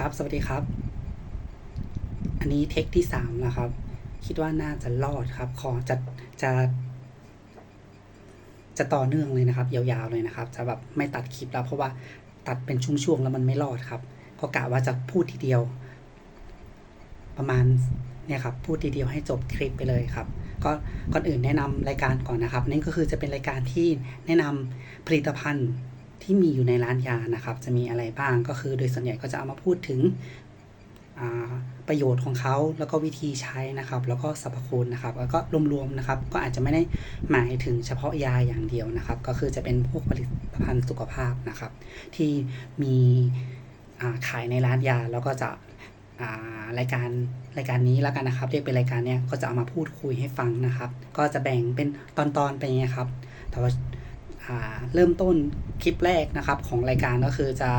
ครับ สวัสดีครับ อันนี้เทคที่สามนะครับ คิดว่าน่าจะรอดครับ ขอจะจะ จะต่อเนื่องเลยนะครับ ยาวๆเลยนะครับ จะแบบไม่ตัดคลิปแล้ว เพราะว่าตัดเป็นช่วงๆแล้วมันไม่รอดครับ ก็กะว่าจะพูดทีเดียว ประมาณเนี่ยครับ พูดทีเดียวให้จบคลิปไปเลยครับ ก็ก่อนอื่นแนะนำรายการก่อนนะครับนั่นก็คือจะเป็นรายการที่แนะนำผลิตภัณฑ์ ที่มีอยู่ในร้านยานะครับ จะมีอะไรบ้างก็คือโดยส่วนใหญ่ก็จะเอามาพูดถึงประโยชน์ของเขาแล้วก็วิธีใช้นะครับ แล้วก็สรรพคุณนะครับแล้วก็รวมๆนะครับ ก็อาจจะไม่ได้หมายถึงเฉพาะยาอย่างเดียวนะครับ ก็คือจะเป็นพวกผลิตภัณฑ์สุขภาพนะครับ ที่มีขายในร้านยาแล้วก็จะรายการรายการนี้แล้วกันนะครับ เรียกเป็นรายการเนี้ยก็จะเอามาพูดคุยให้ฟังนะครับ ก็จะแบ่งเป็นตอนๆไปเงี้ยครับแต่ว่า เริ่มต้นคลิปแรกนะครับของรายการก็คือจะ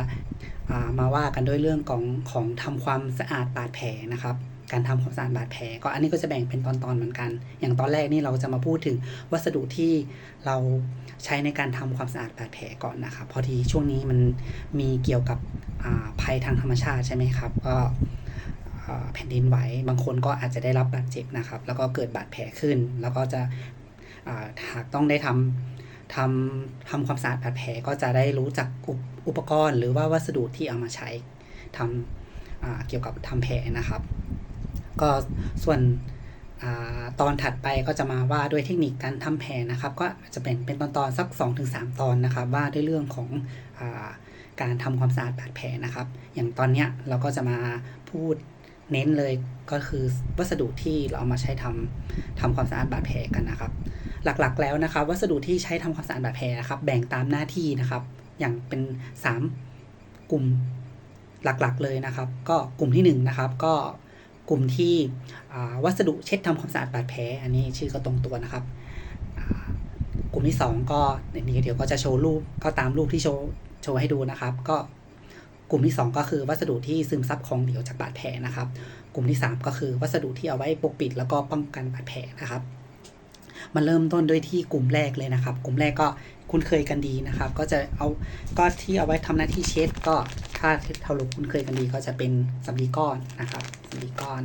มาว่ากันด้วยเรื่องของของทำความสะอาดบาดแผลนะครับการทำความสะอาดบาดแผลก็อันนี้ก็จะแบ่งเป็นตอนๆเหมือนกัน อย่างตอนแรกนี่เราจะมาพูดถึงวัสดุที่เราใช้ในการทำความสะอาดบาดแผลก่อนนะครับ พอดีช่วงนี้มันมีเกี่ยวกับภัยทางธรรมชาติใช่ไหมครับ ก็แผ่นดินไหวบางคนก็อาจจะได้รับบาดเจ็บนะครับ แล้วก็เกิดบาดแผลขึ้น แล้วก็จะหากต้องได้ทำ ทำทำความสะอาดบาดแผลก็จะได้รู้จักอุปกรณ์หรือว่าวัสดุที่เอามาใช้ทำเกี่ยวกับทำแผลนะครับ ก็ส่วนอตอนถัดไปก็จะมาว่าด้วยเทคนิคการทำแผลนะครับ ก็จะเป็นเป็นตอนตอนสัก 2-3 ตอนนะครับ ว่าด้วยเรื่องของอการทำความสะอาดบาดแผลนะครับ อย่างตอนเนี้ยเราก็จะมาพูดเน้นเลยก็คือวัสดุที่เราเอามาใช้ทำทำความสะอาดบาดแผลกันนะครับ หลักๆ แล้วนะครับ วัสดุที่ใช้ทำความสะอาดบาดแผลครับ แบ่งตามหน้าที่นะครับ อย่างเป็น 3 กลุ่มหลักๆ เลยนะครับ ก็กลุ่มที่1นนะครับ ก็กลุ่มที่วัสดุเช็ดทำความสะอาดบาดแผลอันนี้ชื่อก็ตรงตัวนะครับ กลุ่มที่ 2 ก็นี่เดี๋ยวก็จะโชว์รูปก็ตามรูปที่โชว์โชว์ให้ดูนะครับ ก็กลุ่มที่ 2 ก็คือวัสดุที่ซึมซับของเหลวจากบาดแผลนะครับ กลุ่มที่ 3 ก็คือวัสดุที่เอาไว้ปกปิดแล้วก็ป้องกันบาดแผลนะครับ มาเริ่มต้นด้วยที่กลุ่มแรกเลยนะครับ กลุ่มแรกก็คุ้นเคยกันดีนะครับ ก็จะเอาก็ที่เอาไว้ทำหน้าที่เช็ดก็ถ้าเท่ารูคุ้นเคยกันดีก็จะเป็นสำลีก้อนนะครับสำลีก้อน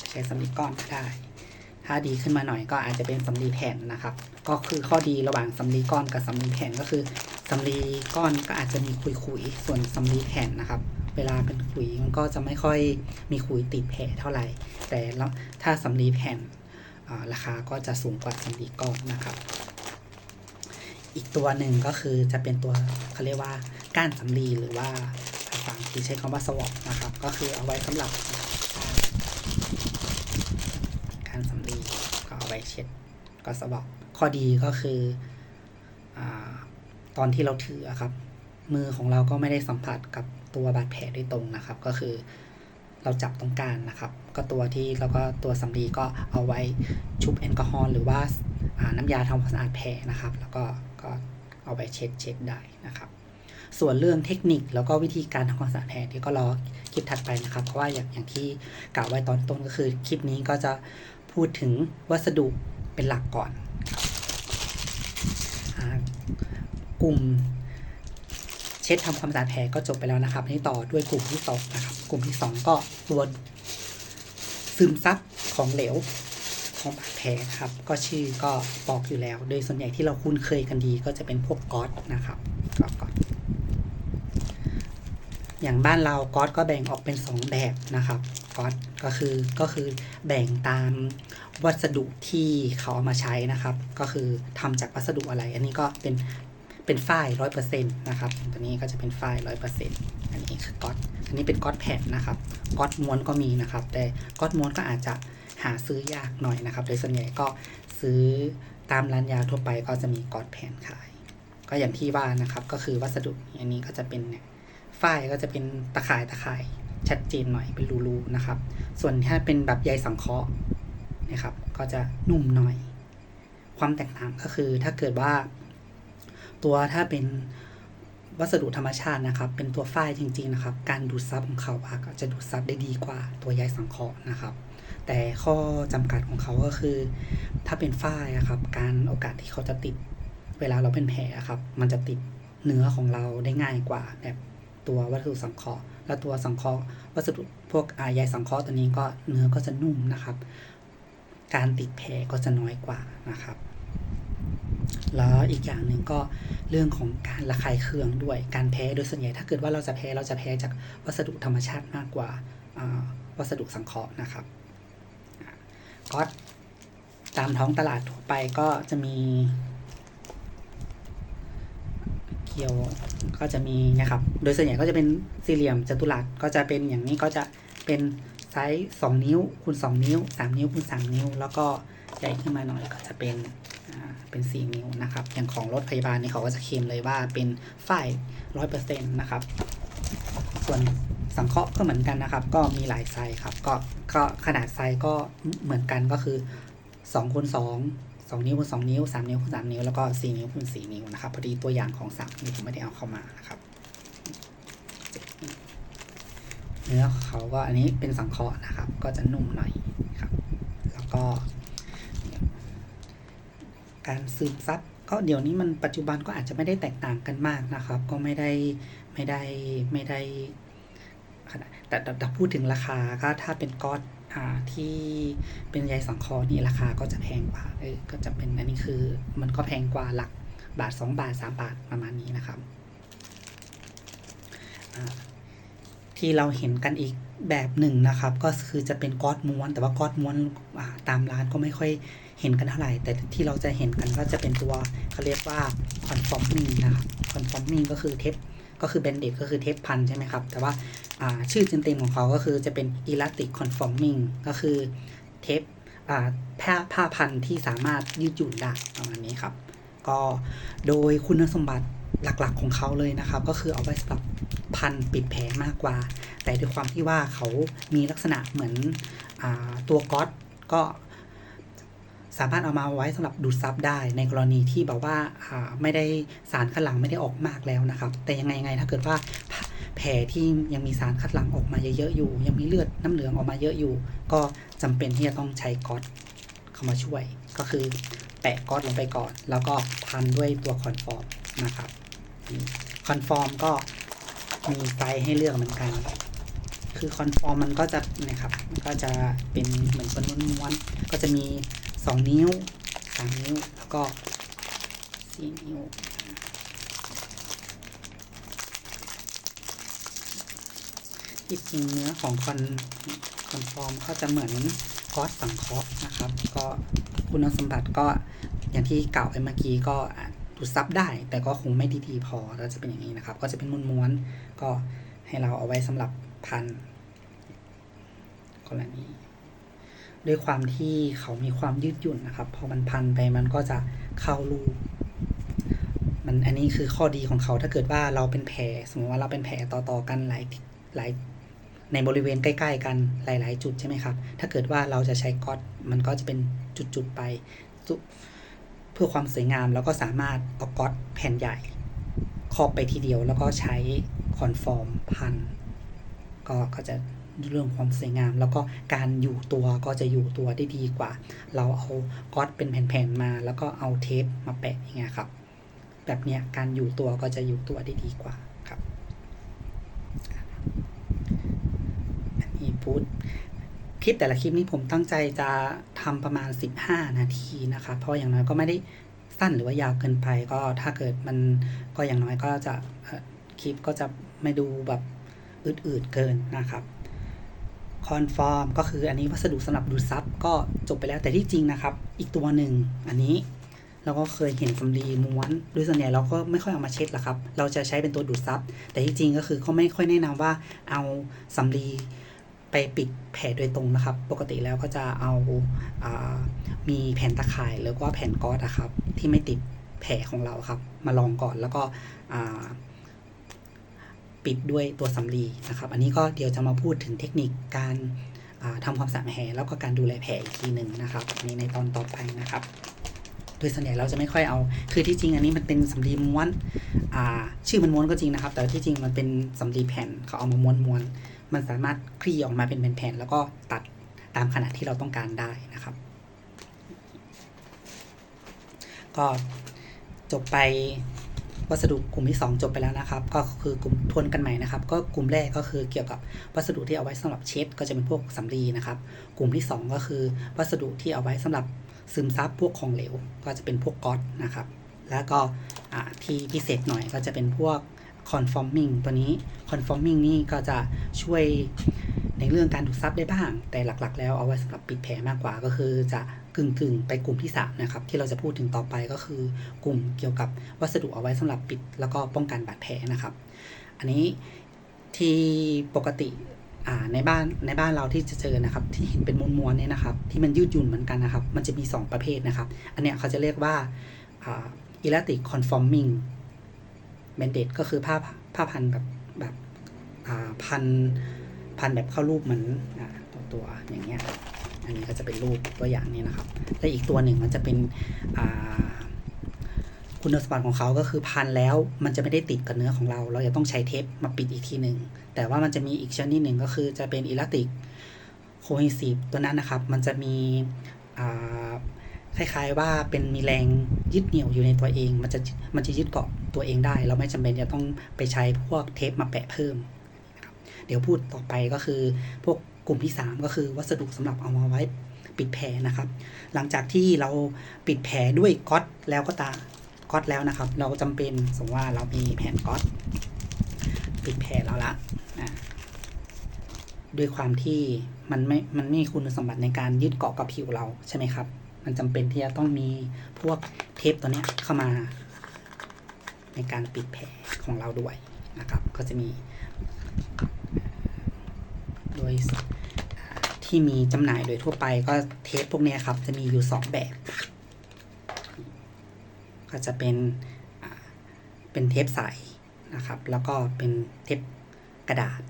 จะใช้สำลีก้อนก็ได้ ถ้าดีขึ้นมาหน่อยก็อาจจะเป็นสำลีแผ่นนะครับ ก็คือข้อดีระหว่างสำลีก้อนกับสำลีแผ่นก็คือสำลีก้อนก็อาจจะมีขุยๆส่วนสำลีแผ่นนะครับเวลาเป็นขุยมันก็จะไม่ค่อยมีขุยติดแผลเท่าไหร่ แต่แล้วถ้าสำลีแผ่น ราคาก็จะสูงกว่าสำลีก้อนนะครับ อีกตัวหนึ่งก็คือจะเป็นตัวเขาเรียกว่าก้านสำลีหรือว่าภาษาอังกฤษใช้คำว่าสวอปนะครับ ก็คือเอาไว้สำหรับการสำลีก็เอาไว้เช็ดก็สวอปข้อดีก็คืออตอนที่เราถือครับ มือของเราก็ไม่ได้สัมผัสกับตัวบาดแผลโดยตรงนะครับ ก็คือเราจับตรงกลางนะครับ ก็ตัวที่แล้วก็ตัวสำลีก็เอาไว้ชุบแอลกอฮอล์หรือว่าน้ำยาทำความสะอาดแผลนะครับ แล้วก็ก็เอาไปเช็ดเช็ดได้นะครับ ส่วนเรื่องเทคนิคแล้วก็วิธีการทำความสะอาดแผลที่ก็รอคลิปถัดไปนะครับ เพราะว่าอย่างอย่างที่กล่าวไว้ตอนต้นก็คือคลิปนี้ก็จะพูดถึงวัสดุเป็นหลักก่อนกลุ่มเช็ดทำความสะอาดแผลก็จบไปแล้วนะครับนี่ต่อด้วยกลุ่มที่สองนะครับ กลุ่มที่สองก็ตัว ซึมซับของเหลวของบาดแผลครับ ก็ชื่อก็บอกอยู่แล้ว โดยส่วนใหญ่ที่เราคุ้นเคยกันดี ก็จะเป็นพวกก๊อตนะครับก๊อตอย่างบ้านเราก๊อตก็แบ่งออกเป็นสองแบบนะครับก๊อตก็คือก็คือแบ่งตามวัสดุที่เขาเอามาใช้นะครับ ก็คือทำจากวัสดุอะไร อันนี้ก็เป็น เป็นฝ้ายร้อยเปอร์เซ็นต์นะครับ ตัวนี้ก็จะเป็นฝ้ายร้อยเปอร์เซ็นต์อันนี้คือก๊อตอันนี้เป็นก๊อตแผ่นนะครับ ก๊อตม้วนก็มีนะครับ แต่ก๊อตม้วนก็อาจจะหาซื้อยากหน่อยนะครับ โดยส่วนใหญ่ก็ซื้อตามร้านยาทั่วไปก็จะมีก๊อตแผ่นขาย ก็อย่างที่ว่านะครับ ก็คือวัสดุอันนี้ก็จะเป็นเนี่ยฝ้ายก็จะเป็นตะข่ายตะข่ายชัดเจนหน่อยเป็นรูๆนะครับ ส่วนถ้าเป็นแบบใยสังเคราะห์นะครับ ก็จะนุ่มหน่อย ความแตกต่างก็คือถ้าเกิดว่า ตัวถ้าเป็นวัสดุธรรมชาตินะครับ เป็นตัวฝ้ายจริง ๆ นะครับ การดูดซับของเขาก็จะดูดซับได้ดีกว่าตัวใยสังเคราะห์นะครับ แต่ข้อจำกัดของเขาก็คือ ถ้าเป็นฝ้ายครับ การโอกาสที่เขาจะติด เวลาเราเป็นแผลครับ มันจะติดเนื้อของเราได้ง่ายกว่า แบบตัววัสดุสังเคราะห์ แล้วตัวสังเคราะห์วัสดุพวกอาใยสังเคราะห์ตัวนี้ก็เนื้อก็จะนุ่มนะครับ การติดแผลก็จะน้อยกว่านะครับ แล้วอีกอย่างหนึ่งก็เรื่องของการระคายเคืองด้วยการแพ้โดยส่วนใหญ่ถ้าเกิดว่าเราจะแพ้เราจะแพ้จากวัสดุธรรมชาติมากกว่าวัสดุสังเคราะห์นะครับก็ตามท้องตลาดทั่วไปก็จะมีเกียวก็จะมีนะครับ โดยส่วนใหญ่ก็จะเป็นสี่เหลี่ยมจัตุรัสก็จะเป็นอย่างนี้ก็จะเป็นไซส์2นิ้วคูณ2นิ้ว 3 นิ้วคูณ3นิ้ว แล้วก็ใหญ่ขึ้นมาหน่อยก็จะเป็น เป็น 4 นิ้วนะครับ อย่างของรถพยาบาลนี่เขาก็จะเคลมเลยว่าเป็นฝ้ายร้อยเปอร์เซ็นต์นะครับ ส่วนสังเคราะห์ก็เหมือนกันนะครับ ก็มีหลายไซส์ครับ ก็ก็ขนาดไซส์ก็เหมือนกันก็คือ2คูณ2 2 นิ้วคูณ2นิ้ว 3 นิ้วคูณ3นิ้ว แล้วก็ 4 นิ้วคูณ4นิ้วนะครับ พอดีตัวอย่างของ3นิ้วผมไม่ได้เอาเข้ามานะครับเนื้อเขาก็อันนี้เป็นสังเคราะห์นะครับ ก็จะนุ่มหน่อยครับ แล้วก็ การซึมซับก็เดี๋ยวนี้มันปัจจุบันก็อาจจะไม่ได้แตกต่างกันมากนะครับ ก็ไม่ได้ไม่ได้ไม่ได้ขนาดแต่แต่แต่พูดถึงราคาก็ถ้าเป็นก๊อตอ่าที่เป็นใยสังเคราะห์นี่ราคาก็จะแพงกว่าเออก็จะเป็นอันนี้คือมันก็แพงกว่าหลักบาท 2 บาท 3 บาทประมาณนี้นะครับ ที่เราเห็นกันอีกแบบหนึ่งนะครับ ก็คือจะเป็นก๊อตม้วน แต่ว่าก๊อตม้วนตามร้านก็ไม่ค่อย เห็นกันเท่าไหร่ แต่ที่เราจะเห็นกันก็จะเป็นตัวเขาเรียกว่า conforming นะครับ conforming ก็คือเทปก็คือ banded ก็คือเทปพันใช่ไหมครับ แต่ว่าาชื่อเต็มๆของเขาก็คือจะเป็น elastic conforming ก็คือเทปผ้าผ้าพันที่สามารถยืดหยุ่นได้ประมาณนี้ครับ ก็โดยคุณสมบัติหลักๆของเขาเลยนะครับ ก็คือเอาไว้สำหรับพันปิดแผลมากกว่า แต่ด้วยความที่ว่าเขามีลักษณะเหมือนอตัวก๊อตก็ สามารถเอามาไว้สำหรับดูดซับได้ในกรณีที่แบบว่าไม่ได้สารคัดหลั่งไม่ได้ออกมากแล้วนะครับ แต่ยังไงไงถ้าเกิดว่าแผลที่ยังมีสารคัดหลั่งออกมาเยอะๆอยู่ ยังมีเลือดน้ำเหลืองออกมาเยอะอยู่ ก็จำเป็นที่จะต้องใช้ก๊อตเข้ามาช่วย ก็คือแปะก๊อตลงไปก่อน แล้วก็พันด้วยตัวคอนฟอร์มนะครับคอนฟอร์มก็มีไซส์ให้เลือกเหมือนกันคือคอนฟอร์มมันก็จะนะครับก็จะเป็นเหมือนเป็นม้วนๆก็จะมี 2 นิ้ว 3 นิ้ว แล้วก็ 4 นิ้ว ที่จริงเนื้อของคอนคอนฟอร์มก็จะเหมือนก๊อตสังเคราะห์นะครับ ก็คุณสมบัติก็อย่างที่กล่าวไปเมื่อกี้ก็ดูดซับได้ แต่ก็คงไม่ดีๆพอแล้วจะเป็นอย่างนี้นะครับ ก็จะเป็นม้วนๆก็ให้เราเอาไว้สำหรับพันกรณี ด้วยความที่เขามีความยืดหยุ่นนะครับ พอมันพันไปมันก็จะเข้ารูมันอันนี้คือข้อดีของเขาถ้าเกิดว่าเราเป็นแผลสมมติว่าเราเป็นแผลต่อๆกันหลายหลายในบริเวณใกล้ ๆ กันหลาย ๆ จุดใช่ไหมครับ ถ้าเกิดว่าเราจะใช้ก๊อตมันก็จะเป็นจุดๆไป เพื่อความสวยงามแล้วก็สามารถเอาก๊อตแผ่นใหญ่ครอบไปทีเดียว แล้วก็ใช้คอนฟอร์มพันก็ก็จะ เรื่องความสวยงาม แล้วก็การอยู่ตัวก็จะอยู่ตัวได้ดีกว่า เราเอาก๊อตเป็นแผ่นๆมา แล้วก็เอาเทปมาแปะอย่างเงี้ยครับ แบบเนี้ยการอยู่ตัวก็จะอยู่ตัวได้ดีกว่าครับอันนี้พูดคลิปแต่ละคลิปนี้ผมตั้งใจจะทำประมาณ 15 นาทีนะครับเพราะอย่างน้อยก็ไม่ได้สั้นหรือว่ายาวเกินไปก็ถ้าเกิดมันก็อย่างน้อยก็จะคลิปก็จะไม่ดูแบบอืดๆเกินนะครับ คอนฟอร์มก็คืออันนี้วัสดุสำหรับดูดซับก็จบไปแล้วแต่ที่จริงนะครับ อีกตัวหนึ่งอันนี้เราก็เคยเห็นสำลีม้วนโดยส่วนใหญ่เราก็ไม่ค่อยเอามาเช็ดหรอกครับ เราจะใช้เป็นตัวดูดซับแต่ที่จริงก็คือเขาไม่ค่อยแนะนำว่าเอาสำลีไปปิดแผลโดยตรงนะครับ ปกติแล้วก็จะเอาอามีแผ่นตะข่ายหรือว่าแผ่นก๊อซอะครับ ที่ไม่ติดแผลของเราครับ มาลองก่อนแล้วก็ ปิดด้วยตัวสำลีนะครับ อันนี้ก็เดี๋ยวจะมาพูดถึงเทคนิคการาทำความสะอาดแผลแล้วก็การดูแลแผลอีกทีหนึ่งนะครับในในตอนต่อไปนะครับ โดยส่วนใหญ่เราจะไม่ค่อยเอา คือที่จริงอันนี้มันเป็นสำลีม้วนชื่อมันม้วนก็จริงนะครับ แต่ที่จริงมันเป็นสำลีแผ่นเขาเอามาม้วนม้วนมันสามารถคลี่ออกมาเป็นแผ่นแล้วก็ตัดตามขนาดที่เราต้องการได้นะครับ ก็จบไป วัสดุกลุ่มที่ 2 จบไปแล้วนะครับ ก็คือกลุ่มทวนกันใหม่นะครับ ก็กลุ่มแรกก็คือเกี่ยวกับวัสดุที่เอาไว้สำหรับเช็ด ก็จะเป็นพวกสำลีนะครับ กลุ่มที่ 2 ก็คือวัสดุที่เอาไว้สำหรับซึมซับพวกของเหลว ก็จะเป็นพวกก๊อตนะครับ แล้วก็ที่พิเศษหน่อยก็จะเป็นพวก conforming ตัวนี้ conforming นี่ก็จะช่วย ในเรื่องการดูดซับได้บ้าง แต่หลักๆ แล้วเอาไว้สำหรับปิดแผลมากกว่าก็คือจะกึ่งๆ ไปกลุ่มที่3นะครับที่เราจะพูดถึงต่อไปก็คือกลุ่มเกี่ยวกับวัสดุเอาไว้สำหรับปิด แล้วก็ป้องกันบาดแผลนะครับ อันนี้ที่ปกติในบ้านในบ้านเราที่จะเจอนะครับ ที่เห็นเป็นม้วนๆเนี่ยนะครับ ที่มันยืดหยุ่นเหมือนกันนะครับ มันจะมี 2 ประเภทนะครับ อันเนี้ยเขาจะเรียกว่าอ่า elastic conforming bandage ก็คือผ้าผ้าพันแบบแบบพัน พันแบบเข้ารูปเหมือนตัวตัวอย่างเงี้ยอันนี้ก็จะเป็นรูปตัวอย่างนี้นะครับ และอีกตัวหนึ่งมันจะเป็นคุณสมบัติของเขาก็คือพันแล้วมันจะไม่ได้ติดกับเนื้อของเรา เราจะต้องใช้เทปมาปิดอีกทีหนึ่งแต่ว่ามันจะมีอีกชนิดหนึ่งก็คือจะเป็นอิลาติกโคเฮซีฟตัวนั้นนะครับ มันจะมีคล้ายๆว่าเป็นมีแรงยึดเหนี่ยวอยู่ในตัวเอง มันจะมันจะยึดเกาะตัวเองได้ เราไม่จำเป็นจะต้องไปใช้พวกเทปมาแปะเพิ่ม เดี๋ยวพูดต่อไปก็คือ พวกกลุ่มที่ 3 ก็คือวัสดุสำหรับเอามาไว้ปิดแผลนะครับ หลังจากที่เราปิดแผลด้วยก๊อตแล้วก็ตาก๊อตแล้วนะครับ เราจำเป็นสมมติว่าเรามีแผ่นก๊อตปิดแผลแล้วละด้วยความที่มันไม่ มันไม่มีคุณสมบัติในการยึดเกาะกับผิวเราใช่ไหมครับ มันจำเป็นที่จะต้องมีพวกเทปตัวเนี้ยเข้ามา ในการปิดแผลของเราด้วยนะครับ ก็จะมี โดยอ่าที่มีจำหน่ายโดยทั่วไปก็เทปพวกนี้ครับ จะมีอยู่ 2 แบบ ก็จะเป็นเป็นเทปใสนะครับ แล้วก็เป็นเทปกระดาษ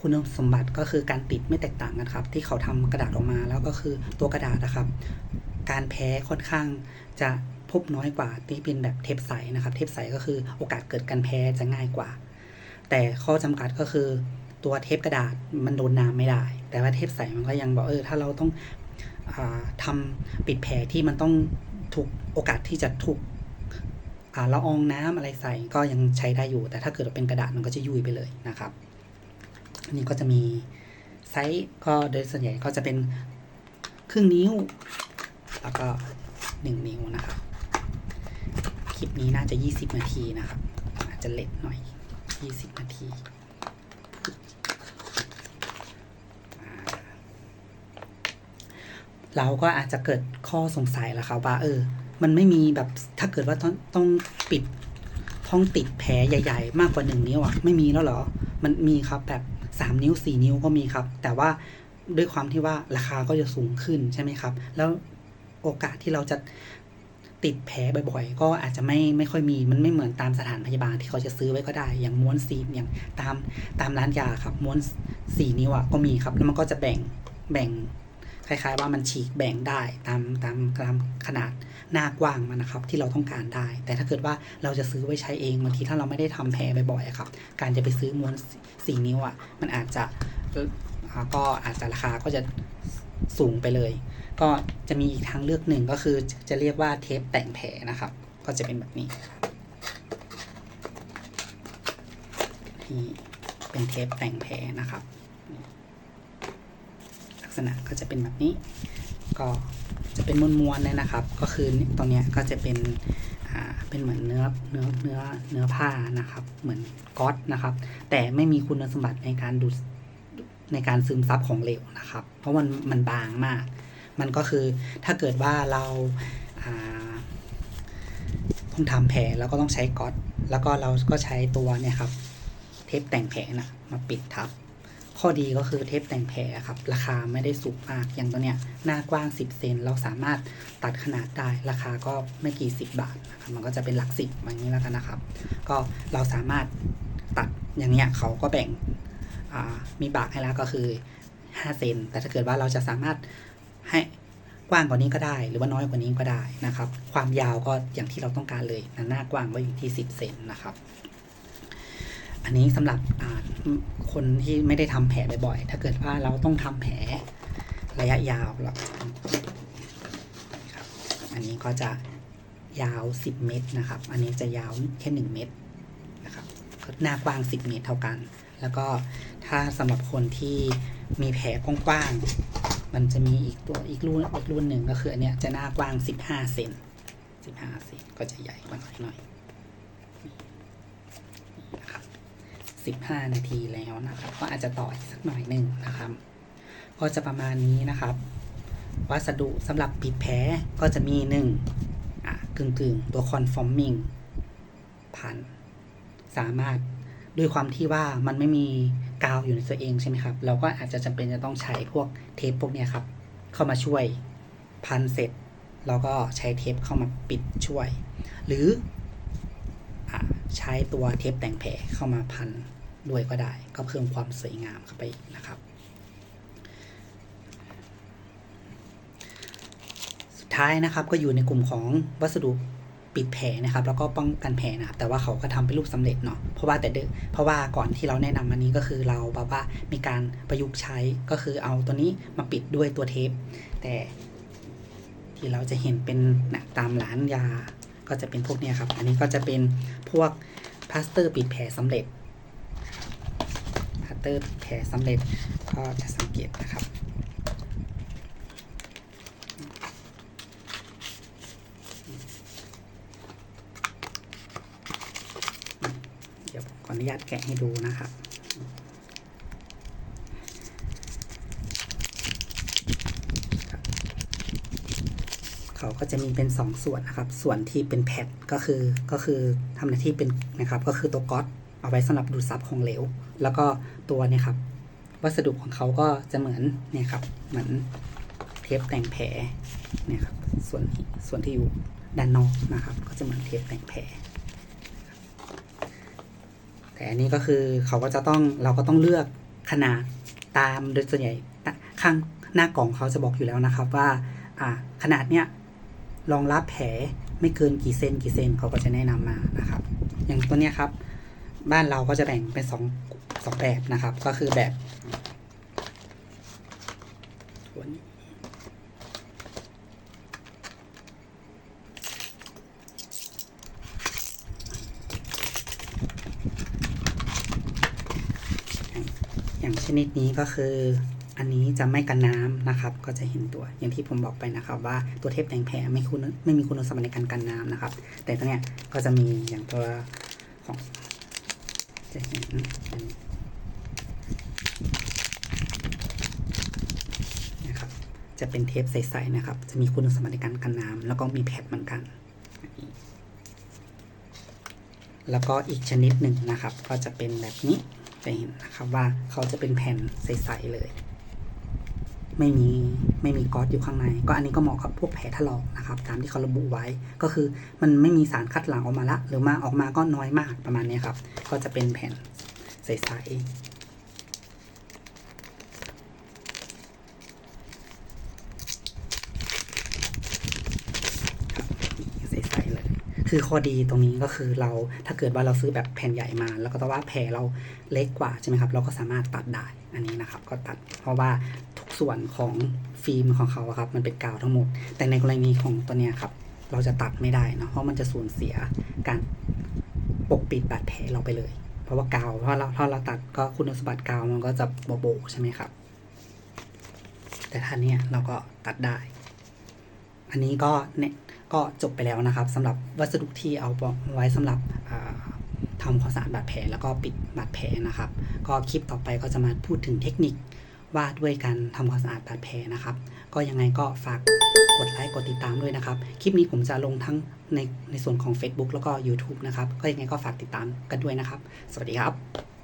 คุณสมบัติก็คือการติดไม่แตกต่างกันครับ ที่เขาทำกระดาษออกมาแล้วก็คือตัวกระดาษนะครับ การแพ้ค่อนข้างจะพบน้อยกว่าที่เป็นแบบเทปใสนะครับ เทปใสก็คือโอกาสเกิดการแพ้จะง่ายกว่า แต่ข้อจำกัดก็คือ ตัวเทปกระดาษมันโดนน้ำไม่ได้ แต่ว่าเทปใสมันก็ยังบอกเออถ้าเราต้องอาทำปิดแผลที่มันต้องถูกโอกาสที่จะถูกอ่าละอองน้ำอะไรใส่ก็ยังใช้ได้อยู่ แต่ถ้าเกิดเป็นกระดาษมันก็จะยุ่ยไปเลยนะครับอันนี้ก็จะมีไซส์ก็โดยส่วนใหญ่ก็จะเป็นครึ่งนิ้ว แล้วก็หนึ่งนิ้วนะครับคลิปนี้น่าจะ 20 นาทีนะครับ อาจจะเล็กหน่อย 20 นาที เราก็อาจจะเกิดข้อสงสัยแล้วครับว่าเออ มันไม่มีแบบถ้าเกิดว่าต้องต้องปิดท้องติดแผลใหญ่ ๆ มากกว่าหนึ่งนิ้วอะไม่มีแล้วเหรอ มันมีครับแบบสามนิ้วสี่นิ้วก็มีครับ แต่ว่าด้วยความที่ว่าราคาก็จะสูงขึ้นใช่ไหมครับ แล้วโอกาสที่เราจะติดแผลบ่อยๆ ก็อาจจะไม่ไม่ค่อยมี มันไม่เหมือนตามสถานพยาบาลที่เขาจะซื้อไว้ก็ได้ อย่างม้วนซีอย่างตามตามร้านยาครับ ม้วนสี่นิ้วอะก็มีครับ แล้วมันก็จะแบ่งแบ่ง คล้ายๆว่ามันฉีกแบ่งได้ตามตามตามขนาดหน้ากว้างมันนะครับ ที่เราต้องการได้ แต่ถ้าเกิดว่าเราจะซื้อไว้ใช้เองบางทีถ้าเราไม่ได้ทำแผลบ่อยๆครับ การจะไปซื้อม้วนสี่นิ้วอะมันอาจจะก็อาจจะราคาก็จะสูงไปเลย ก็จะมีอีกทางเลือกหนึ่งก็คือจะเรียกว่าเทปแต่งแผลนะครับ ก็จะเป็นแบบนี้นี่เป็นเทปแต่งแผลนะครับ ษณะก็จะเป็นแบบนี้ ก็จะเป็นมวนๆเลยนะครับ ก็คือตรงเนี้ยก็จะเป็นอ่าเป็นเหมือนเนื้อเนื้อเนื้อเนื้อผ้านะครับ เหมือนก๊อตนะครับ แต่ไม่มีคุณสมบัติในการดูดในการซึมซับของเหลวนะครับ เพราะมันมันบางมาก มันก็คือถ้าเกิดว่าเราอ่าต้องทำแผลแล้วก็ต้องใช้ก๊อตแล้วก็เราก็ใช้ตัวเนี่ยครับ เทปแต่งแผลนะมาปิดทับ ข้อดีก็คือเทปแต่งแผลครับ ราคาไม่ได้สูงมาก อย่างตัวเนี้ยหน้ากว้าง 10 เซนเราสามารถตัดขนาดได้ ราคาก็ไม่กี่สิบบาทนะครับมันก็จะเป็นหลักสิบอย่างนี้แล้วกันนะครับ ก็เราสามารถตัดอย่างเนี้ยเขาก็แบ่งมีบากให้แล้วก็คือ 5 เซน แต่ถ้าเกิดว่าเราจะสามารถให้กว้างกว่านี้ก็ได้ หรือว่าน้อยกว่านี้ก็ได้นะครับ ความยาวก็อย่างที่เราต้องการเลยหน้ากว้างก็อยู่ที่ 10 เซนนะครับ อันนี้สำหรับคนที่ไม่ได้ทำแผลบ่อยๆ ถ้าเกิดว่าเราต้องทำแผลระยะยาวเราครับอันนี้ก็จะยาว 10 เมตรนะครับ อันนี้จะยาวแค่ 1 เมตรนะครับหน้ากว้าง 10 เมตรเท่ากัน แล้วก็ถ้าสำหรับคนที่มีแผลกว้างๆ มันจะมีอีกตัวอีกรุ่นอีกรุ่นหนึ่งก็คืออันเนี้ยจะหน้ากว้าง 15 เซน15 เซนก็จะใหญ่กว่าน่อยหน่อยนี่นะครับ 15 นาทีแล้วนะครับ ก็อาจจะต่ออีกสักหน่อยหนึ่งนะครับ ก็จะประมาณนี้นะครับ วัสดุสำหรับปิดแผลก็จะมีหนึ่งอะกึ่งกึ่งๆตัว conforming พันสามารถด้วยความที่ว่ามันไม่มีกาวอยู่ในตัวเองใช่ไหมครับ เราก็อาจจะจำเป็นจะต้องใช้พวกเทปพวกนี้ครับ เข้ามาช่วยพันเสร็จเราก็ใช้เทปเข้ามาปิดช่วย หรือใช้ตัวเทปแต่งแผลเข้ามาพัน ด้วยก็ได้ ก็เพิ่มความสวยงามเข้าไปนะครับ สุดท้ายนะครับก็อยู่ในกลุ่มของวัสดุปิดแผลนะครับ แล้วก็ป้องกันแผลนะครับ แต่ว่าเขาก็ทำเป็นรูปสำเร็จเนาะเพราะว่าแต่เดิมเพราะว่าก่อนที่เราแนะนำอันนี้ก็คือเราแบบว่ามีการประยุกต์ใช้ก็คือเอาตัวนี้มาปิดด้วยตัวเทป แต่ที่เราจะเห็นเป็นนะตามร้านยาก็จะเป็นพวกนี้ครับ อันนี้ก็จะเป็นพวกพลาสเตอร์ปิดแผลสำเร็จ ตอร์แผลสำเร็จก็จะสังเกตนะครับเดี๋ยวขออนุญาตแกะให้ดูนะครับเขาก็จะมีเป็นสองส่วนนะครับ ส่วนที่เป็นแพดก็คือก็คือทำหน้าที่เป็นนะครับก็คือตัวก๊อต เอาไว้สำหรับดูดซับของเหลว แล้วก็ตัวเนี่ยครับ วัสดุของเขาก็จะเหมือนเนี่ยครับเหมือนเทปแต่งแผลเนี่ยครับส่วนส่วนที่อยู่ด้านนอกนะครับ ก็จะเหมือนเทปแต่งแผลแต่อันนี้ก็คือเขาก็จะต้องเราก็ต้องเลือกขนาดตามโดยส่วนใหญ่ข้างหน้ากล่องเขาจะบอกอยู่แล้วนะครับว่าอ่าขนาดเนี้ยรองรับแผลไม่เกินกี่เซนกี่เซนเขาก็จะแนะนำมานะครับ อย่างตัวเนี้ยครับ บ้านเราก็จะแบ่งเป็นสองสองแบบนะครับ ก็คือแบบอย่างชนิดนี้ก็คืออันนี้จะไม่กันน้ำนะครับ ก็จะเห็นตัวอย่างที่ผมบอกไปนะครับ ว่าตัวเทปแต่งแผลไม่คุณไม่มีคุณสมบัติในการกันน้ำนะครับ แต่ตัวเนี้ยก็จะมีอย่างตัวของ จะเห็นเป็นนะครับ จะเป็นเทปใสๆนะครับ จะมีคุณสมบัติในการกันน้ำแล้วก็มีแพดเหมือนกัน แล้วก็อีกชนิดหนึ่งนะครับ ก็จะเป็นแบบนี้จะเห็นนะครับว่าเขาจะเป็นแผ่นใสๆเลย ไม่มีไม่มีก๊อซอยู่ข้างใน ก็อันนี้ก็เหมาะกับพวกแผลถลอกนะครับตามที่เขาระบุไว้ก็คือมันไม่มีสารคัดหลั่งออกมาละหรือมาออกมาก็น้อยมากประมาณนี้ครับก็จะเป็นแผ่นใสใสเลยคือข้อดีตรงนี้ก็คือเราถ้าเกิดว่าเราซื้อแบบแผ่นใหญ่มา แล้วก็แต่ว่าแผลเราเล็กกว่าใช่ไหมครับ เราก็สามารถตัดได้อันนี้นะครับ ก็ตัดเพราะว่า ส่วนของฟิล์มของเขาครับ มันเป็นกาวทั้งหมด แต่ในกรณีของตัวเนี้ยครับ เราจะตัดไม่ได้เนะเพราะมันจะสูญเสียการปกปิดบาดแผลเราไปเลย เพราะว่ากาวเพราเราถ้าเราตัดก็คุณสมบัติกาวมันก็จะโบใช่ไหมครับ แต่ท่านี้ยเราก็ตัดได้ อันนี้ก็เนี่ยก็จบไปแล้วนะครับสำหรับวัสดุที่เอาไว้สำหรับทำความสะอาดบาดแผลแล้วก็ปิดบาดแผลนะครับ ก็คลิปต่อไปก็จะมาพูดถึงเทคนิค ว่าด้วยการทำความสะอาดบาดแผลนะครับ ก็ยังไงก็ฝากกดไลค์กดติดตามด้วยนะครับ คลิปนี้ผมจะลงทั้งในในส่วนของ Facebook แล้วก็ YouTube นะครับ ก็ยังไงก็ฝากติดตามกันด้วยนะครับ สวัสดีครับ